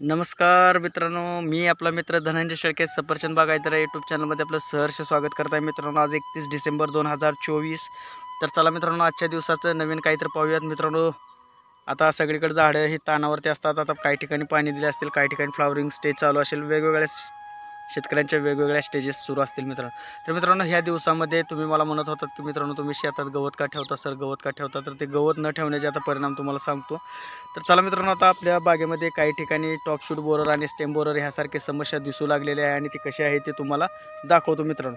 नमस्कार मित्रांनो मी आपला मित्र धनंजय शेळके सफरचंद बागायतर या यूट्यूब चॅनलमध्ये आपलं सहर्ष स्वागत करत आहे मित्रांनो आज एकतीस डिसेंबर दोन हजार चोवीस. तर चला मित्रांनो आजच्या दिवसाचं नवीन काहीतरी पाहूयात. मित्रांनो आता सगळीकडे झाडं ही तानावरती असतात. आता काही ठिकाणी पाणी दिले असतील काही ठिकाणी फ्लावरिंग स्टेज चालू असेल. वेगवेगळ्या शेतकऱ्यांच्या वेगवेगळ्या स्टेजेस सुरू असतील मित्रांनो. तर मित्रांनो ह्या दिवसामध्ये तुम्ही मला म्हणत होतात की मित्रांनो तुम्ही शेतात गवत का ठेवता सर? गवत का ठेवता? तर ते गवत न ठेवण्याचे आता परिणाम तुम्हाला सांगतो. तर चला मित्रांनो आता आपल्या बागेमध्ये काही ठिकाणी टॉप शूट बोरर आणि स्टेम बोरर ह्यासारखे समस्या दिसू लागलेल्या आहे आणि ती कशी आहे ते तुम्हाला दाखवतो मित्रांनो.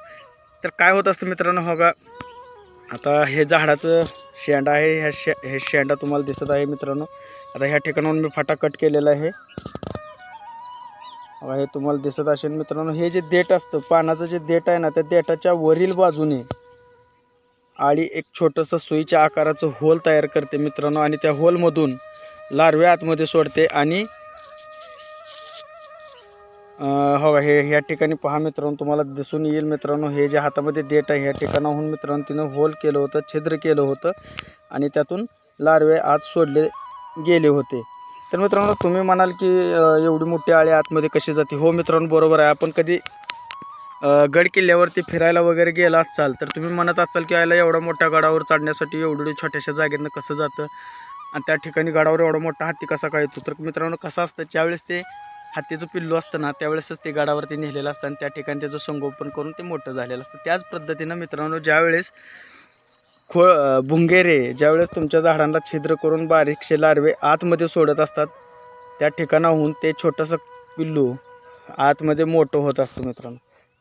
तर काय होत असतं मित्रांनो हो का? आता हे झाडाचं शेंडा आहे. ह्या शे हे शेंडा तुम्हाला दिसत आहे मित्रांनो. आता ह्या ठिकाणाहून मी फाटा कट केलेला आहे. बघा, हे तुम्हाला दिसत असेल मित्रांनो हे जे देठ असतं पानाचं जे देठ आहे ना त्या देठाच्या वरील बाजूने आळी एक छोटंसं सुईच्या आकाराचं होल तयार करते मित्रांनो आणि त्या होलमधून लार्वे आतमध्ये सोडते आणि अं, हो हे ह्या ठिकाणी पहा मित्रांनो तुम्हाला दिसून येईल मित्रांनो हे जे हातामध्ये देठ आहे ह्या ठिकाणाहून मित्रांनो तिनं होल केलं होतं छिद्र केलं होतं आणि त्यातून लार्वे आत सोडले गेले होते. तर मित्रांनो तुम्ही म्हणाल की अं, एवढी मोठी आळी आतमध्ये कशी जाते? हो मित्रांनो बरोबर आहे. आपण कधी अं, गड किल्ल्यावरती फिरायला वगैरे गेला असाल तर तुम्ही म्हणत असाल की आयला एवढ्या मोठ्या गडावर चढण्यासाठी एवढी छोट्याशा जागेतनं कसं जातं? आणि त्या ठिकाणी गडावर एवढा मोठा हत्ती कसा काय येतो? तर मित्रांनो कसं असतं ज्यावेळेस ते हत्तीचं पिल्लू असतं ना त्यावेळेसच ते गडावरती नेलेलं असतं आणि त्या ठिकाणी त्याचं संगोपन करून ते मोठं झालेलं असतं. त्याच पद्धतीनं मित्रांनो ज्यावेळेस खो भुंगेरे ज्यावेळेस तुमच्या झाडांना छिद्र करून बारीकशे लार्वे आतमध्ये सोडत असतात त्या ठिकाणाहून ते छोटंसं पिल्लू आतमध्ये मोठं होत असतं मित्रांनो.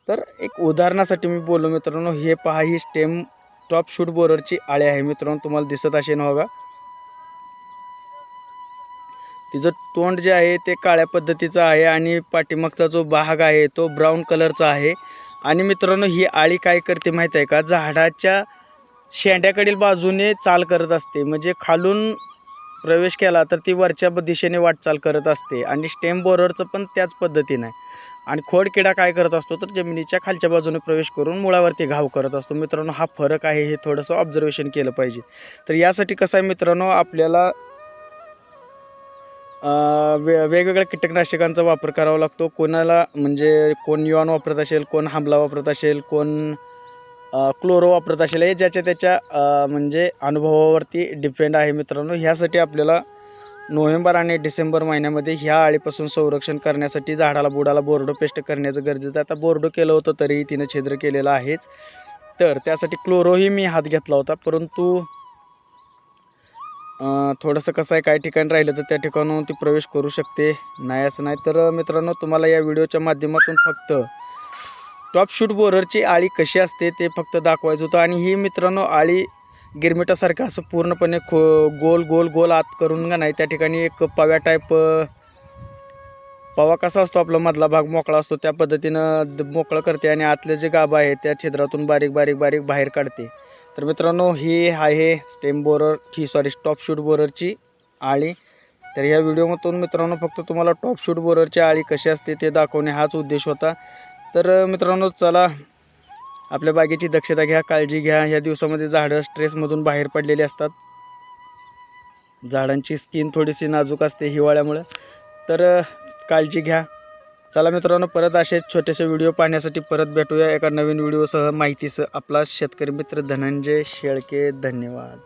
तर एक उदाहरणासाठी मी बोललो मित्रांनो हे पहा ही स्टेम टॉप शूट बोररची आळे आहे मित्रांनो तुम्हाला दिसत असेल ना बघा. तिचं तोंड जे आहे ते काळ्या पद्धतीचं आहे आणि पाठीमागचा जो भाग आहे तो ब्राऊन कलरचा आहे. आणि मित्रांनो ही आळी काय करते माहीत आहे का? झाडाच्या शेंड्याकडील बाजूने चाल करत असते. म्हणजे खालून प्रवेश केला तर ती वरच्या दिशेने वाटचाल करत असते आणि स्टेम बोररचं पण त्याच पद्धतीनं आहे. आणि खोडकिडा काय करत असतो तर जमिनीच्या खालच्या बाजूने प्रवेश करून मुळावरती घाव करत असतो. मित्रांनो हा फरक आहे हे थोडंसं ऑब्झर्वेशन केलं पाहिजे. तर यासाठी कसं आहे मित्रांनो आपल्याला वे वेगवेगळ्या कीटकनाशकांचा वापर करावा लागतो. कोणाला म्हणजे कोण युवान वापरत असेल कोण हमला वापरत असेल कोण क्लोरो वापरत असेल. हे ज्याच्या त्याच्या म्हणजे अनुभवावरती डिपेंड आहे मित्रांनो. ह्यासाठी आपल्याला नोव्हेंबर आणि डिसेंबर महिन्यामध्ये ह्या आळीपासून संरक्षण करण्यासाठी झाडाला बुडाला बोर्डो पेस्ट करण्याचं गरजेचं आता बोर्डो केलं होतं तरीही तिनं छिद्र केलेलं आहेच. तर त्यासाठी क्लोरोही मी हात घेतला होता. परंतु थोडंसं कसं आहे काही ठिकाणी राहिलं तर त्या ठिकाणाहून ती प्रवेश करू शकते. नाही असं नाही. तर मित्रांनो तुम्हाला या व्हिडिओच्या माध्यमातून फक्त टॉप शूट बोररची आळी कशी असते ते फक्त दाखवायचं होतं. आणि ही मित्रांनो आळी गिरमिटासारखं असं पूर्णपणे खो गोल गोल गोल आत करून का नाही त्या ठिकाणी एक पव्या टाईप पवा कसा असतो आपला मधला भाग मोकळा असतो त्या पद्धतीनं द- मोकळं करते आणि आतले जे गाभा आहे त्या छिद्रातून बारीक बारीक बारीक बाहेर काढते. तर मित्रांनो ही आहे स्टेम बोरर ही सॉरी टॉप शूट बोररची आळी. तर ह्या व्हिडिओमधून मित्रांनो फक्त तुम्हाला टॉप शूट बोररची आळी कशी असते ते दाखवणे हाच उद्देश होता. तर मित्रांनो चला. आपल्या बागेची दक्षता घ्या काळजी घ्या. ह्या दिवसामध्ये झाडं स्ट्रेसमधून बाहेर पडलेली असतात. झाडांची स्किन थोडीशी नाजूक असते हिवाळ्यामुळं. तर काळजी घ्या. चला मित्रांनो परत असेच छोटेसे व्हिडिओ पाहण्यासाठी परत भेटूया एका नवीन व्हिडिओसह माहितीसह आपला शेतकरी मित्र धनंजय शेळके. धन्यवाद.